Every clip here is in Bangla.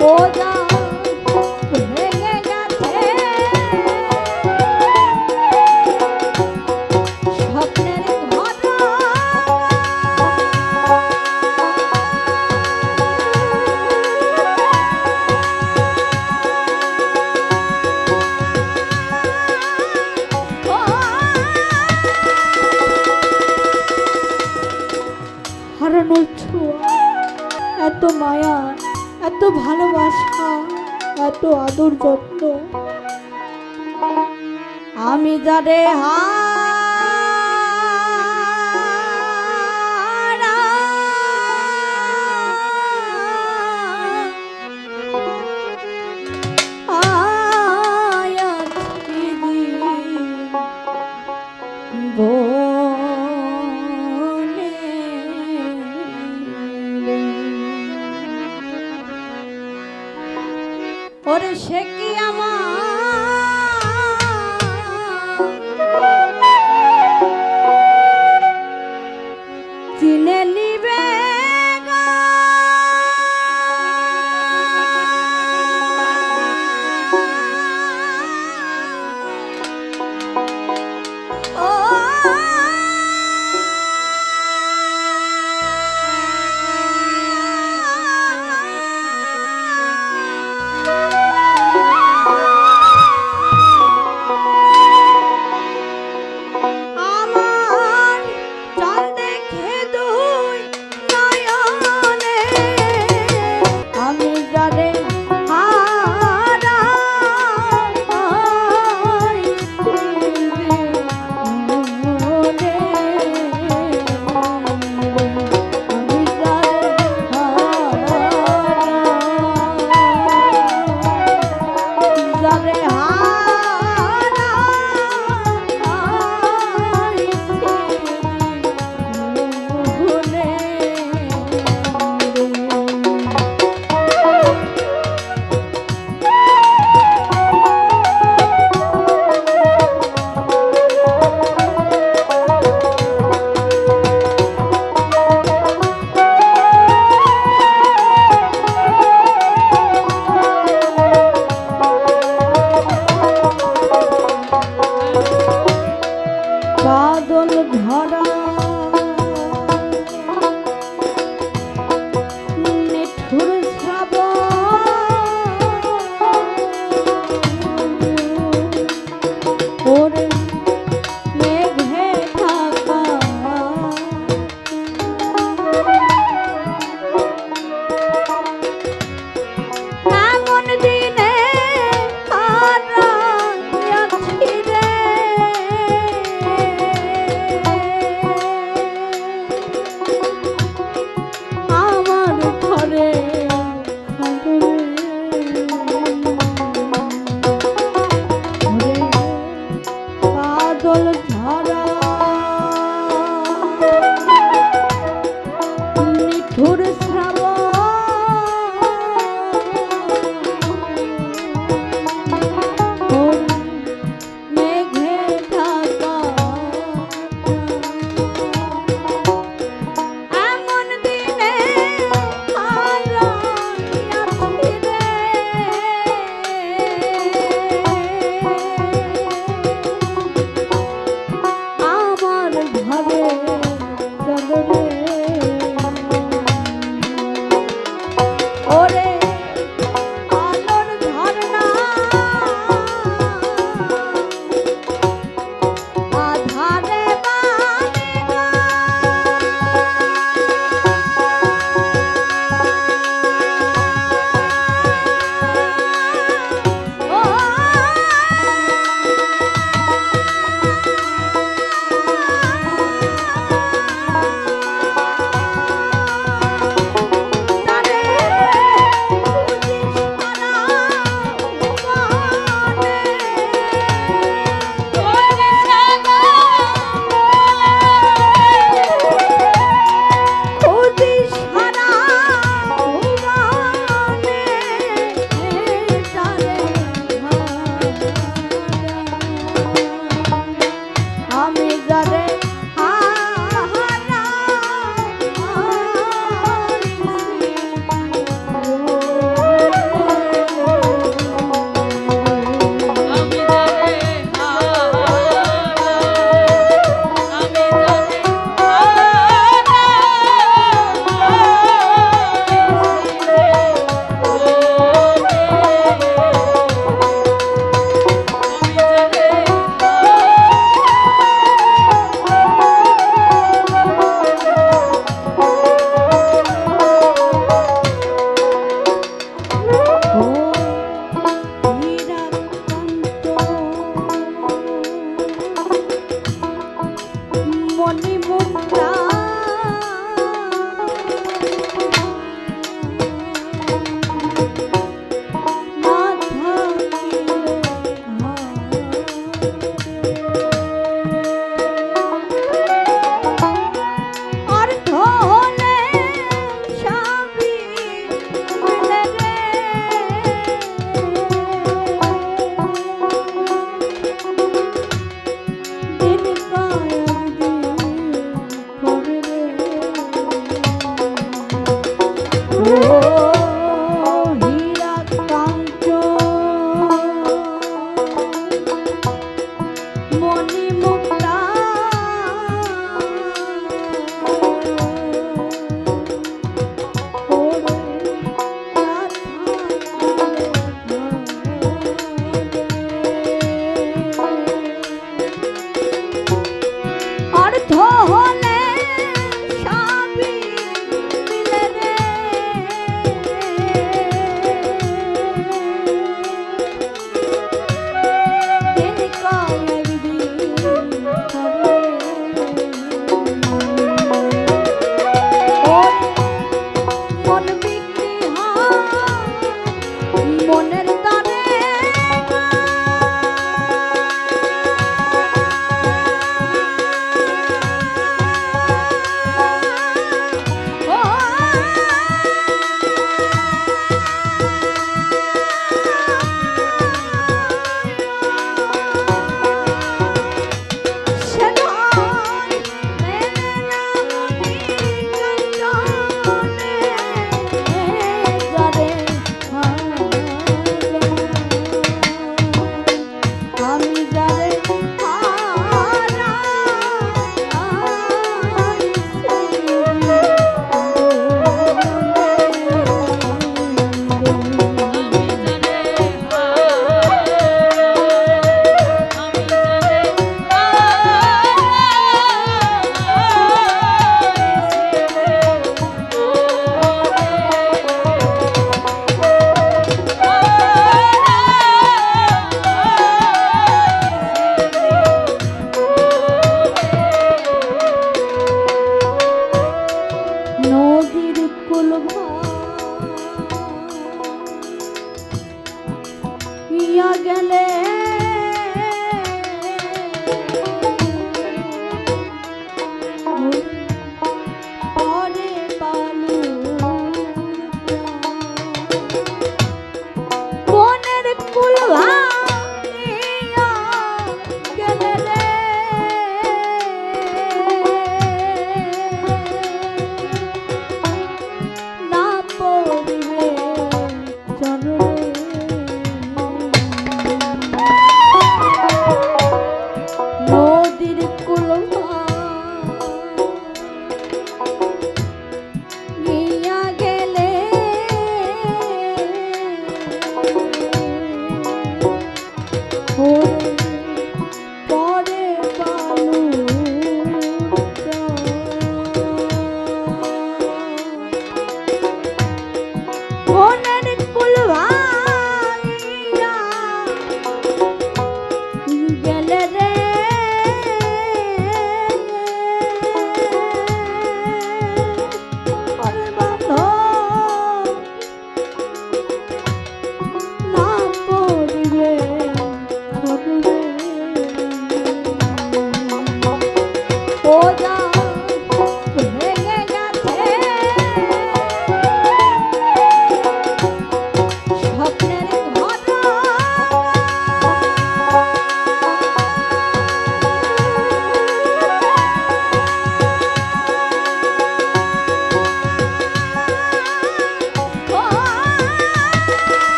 ও হয়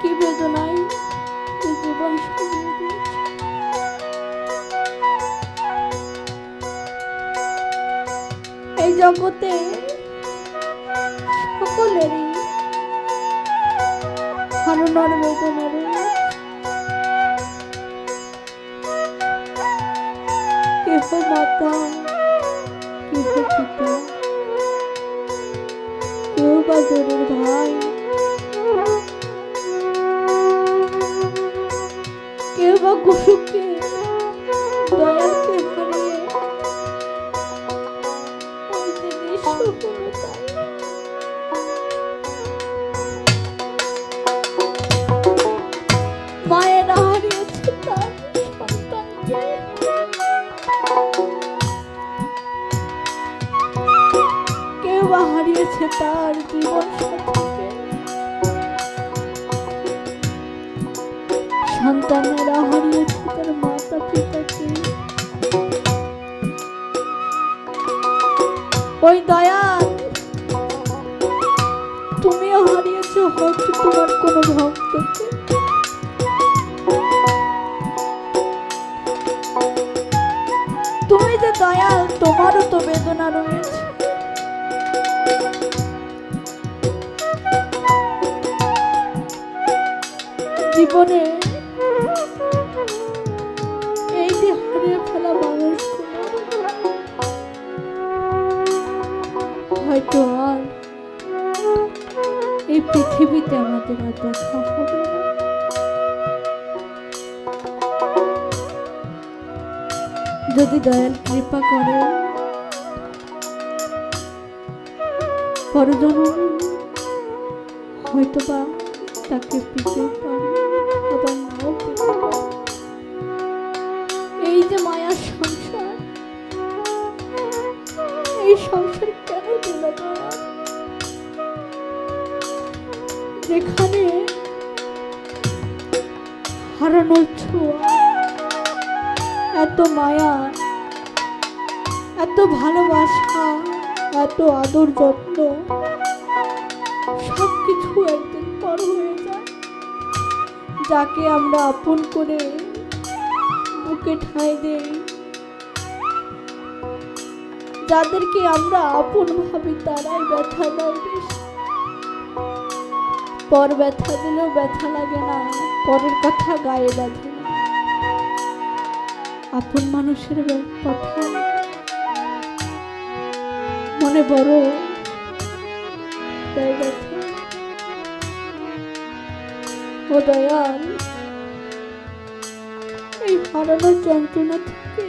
কি বেদনায় জীবন এই জগতে সকলেরই হারানোর বেদনা রয়েছে কেহ মাতা জোরের ভাই। কেউ বা গুরুকে ওই দয়া তুমিও হারিয়েছো হয়তো তোমার কোনো ভক্তকে। তুমি যে দয়াল, তোমারও তো বেদনা রয়েছে। জীবনে আর এই পৃথিবীতে আমাদের আর দেখা হবে না। যদি দয়াল কৃপা করে পরজন্ম হয়তো বা তাকে পেতে পারে। এত ভালোবাসা, এত আদর যত্ন সব কিছু একদিন পর হয়ে যায়। যাকে আমরা আপন করে বুকে ঠাঁই দেই। যাদেরকে আমরা আপন ভাবি তারাই ব্যথা দেয় বেশি। পর ব্যথা দিলেও ব্যথা লাগে না, পরের কথা গায়ে বাঁধে না। আপন মানুষের কথা মনে বড় ও দয়াল এই হারানোর যন্ত্রণা থেকে